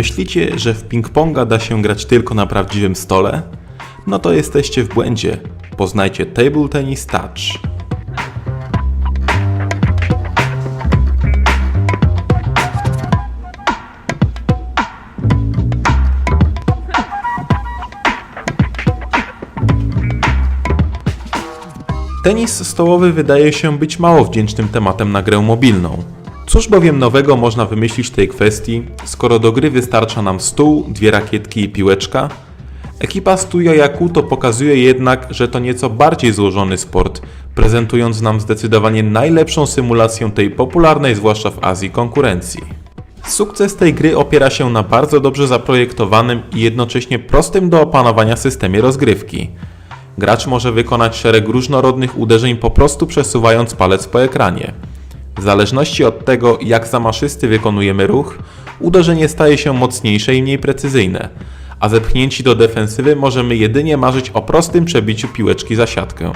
Myślicie, że w ping-ponga da się grać tylko na prawdziwym stole? No to jesteście w błędzie. Poznajcie Table Tennis Touch. Tenis stołowy wydaje się być mało wdzięcznym tematem na grę mobilną. Cóż bowiem nowego można wymyślić w tej kwestii, skoro do gry wystarcza nam stół, dwie rakietki i piłeczka? Ekipa Studia Yakuto pokazuje jednak, że to nieco bardziej złożony sport, prezentując nam zdecydowanie najlepszą symulację tej popularnej zwłaszcza w Azji konkurencji. Sukces tej gry opiera się na bardzo dobrze zaprojektowanym i jednocześnie prostym do opanowania systemie rozgrywki. Gracz może wykonać szereg różnorodnych uderzeń po prostu przesuwając palec po ekranie. W zależności od tego, jak zamaszysty wykonujemy ruch, uderzenie staje się mocniejsze i mniej precyzyjne, a zepchnięci do defensywy możemy jedynie marzyć o prostym przebiciu piłeczki za siatkę.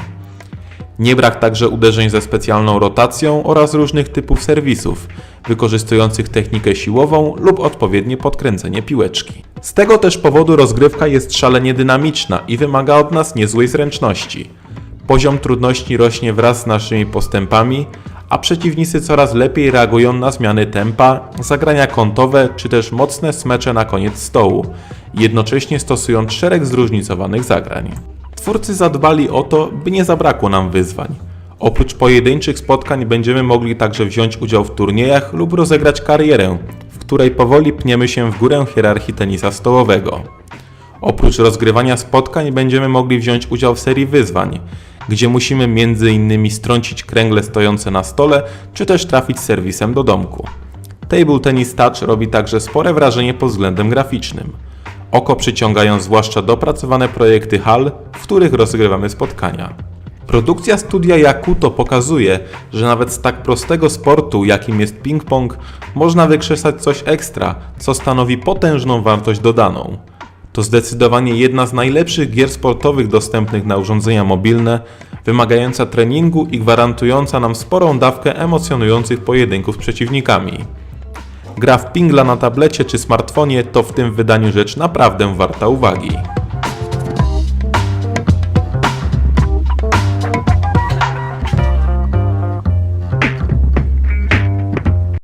Nie brak także uderzeń ze specjalną rotacją oraz różnych typów serwisów, wykorzystujących technikę siłową lub odpowiednie podkręcenie piłeczki. Z tego też powodu rozgrywka jest szalenie dynamiczna i wymaga od nas niezłej zręczności. Poziom trudności rośnie wraz z naszymi postępami, a przeciwnicy coraz lepiej reagują na zmiany tempa, zagrania kątowe czy też mocne smecze na koniec stołu, jednocześnie stosując szereg zróżnicowanych zagrań. Twórcy zadbali o to, by nie zabrakło nam wyzwań. Oprócz pojedynczych spotkań będziemy mogli także wziąć udział w turniejach lub rozegrać karierę, w której powoli pniemy się w górę hierarchii tenisa stołowego. Oprócz rozgrywania spotkań będziemy mogli wziąć udział w serii wyzwań, gdzie musimy m.in. strącić kręgle stojące na stole, czy też trafić serwisem do domku. Table Tennis Touch robi także spore wrażenie pod względem graficznym. Oko przyciągają zwłaszcza dopracowane projekty hal, w których rozgrywamy spotkania. Produkcja studia Yakuto pokazuje, że nawet z tak prostego sportu, jakim jest ping-pong, można wykrzesać coś ekstra, co stanowi potężną wartość dodaną. To zdecydowanie jedna z najlepszych gier sportowych dostępnych na urządzenia mobilne, wymagająca treningu i gwarantująca nam sporą dawkę emocjonujących pojedynków z przeciwnikami. Gra w pingla na tablecie czy smartfonie to w tym wydaniu rzecz naprawdę warta uwagi.